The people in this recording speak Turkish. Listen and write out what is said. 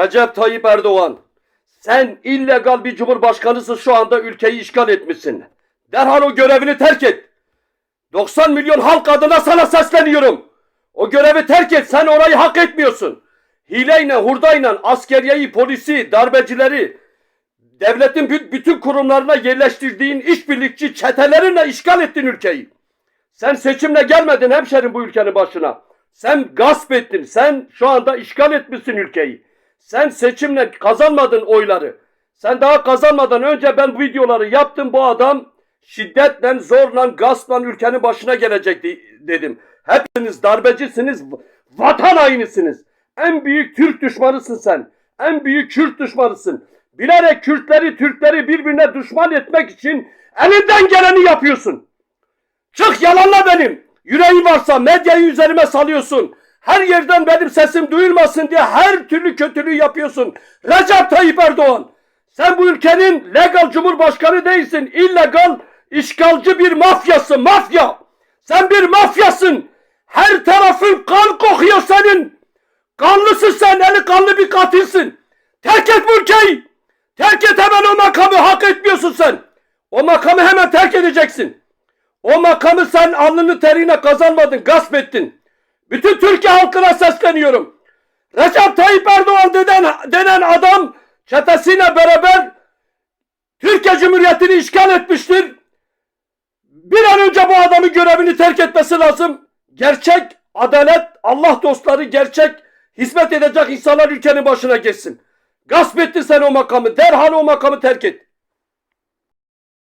Recep Tayyip Erdoğan, sen illegal bir cumhurbaşkanısın şu anda ülkeyi işgal etmişsin. Derhal o görevini terk et. 90 milyon halk adına sana sesleniyorum. O görevi terk et. Sen orayı hak etmiyorsun. Hileyle, hurdayla askeriyeyi, polisi, darbecileri, devletin bü- bütün kurumlarına yerleştirdiğin işbirlikçi çetelerinle işgal ettin ülkeyi. Sen seçimle gelmedin hemşerim bu ülkenin başına. Sen gasp ettin. Sen şu anda işgal etmişsin ülkeyi. Sen seçimle kazanmadın oyları. Sen daha kazanmadan önce ben bu videoları yaptım. Bu adam şiddetle, zorla, gaspla ülkenin başına gelecek de- dedim. Hepiniz darbecisiniz, vatan hainisiniz. En büyük Türk düşmanısın sen. En büyük Kürt düşmanısın. Bilerek Kürtleri, Türkleri birbirine düşman etmek için elinden geleni yapıyorsun. Çık yalanla benim. Yüreğin varsa medyayı üzerime salıyorsun. Her yerden benim sesim duyulmasın diye her türlü kötülüğü yapıyorsun. Recep Tayyip Erdoğan. Sen bu ülkenin legal cumhurbaşkanı değilsin. illegal işgalci bir mafyasın. Mafya. Sen bir mafyasın. Her tarafın kan kokuyor senin. Kanlısın sen. Eli kanlı bir katilsin. Terk et bu ülkeyi. Terk et hemen o makamı. Hak etmiyorsun sen. O makamı hemen terk edeceksin. O makamı sen alnının teriyle kazanmadın, gasp ettin. Bütün Türkiye halkına sesleniyorum. Recep Tayyip Erdoğan denen, denen adam çetesiyle beraber Türkiye Cumhuriyeti'ni işgal etmiştir. Bir an önce bu adamı görevini terk etmesi lazım. Gerçek adalet, Allah dostları gerçek hizmet edecek insanlar ülkenin başına geçsin. Gasp ettin sen o makamı. Derhal o makamı terk et.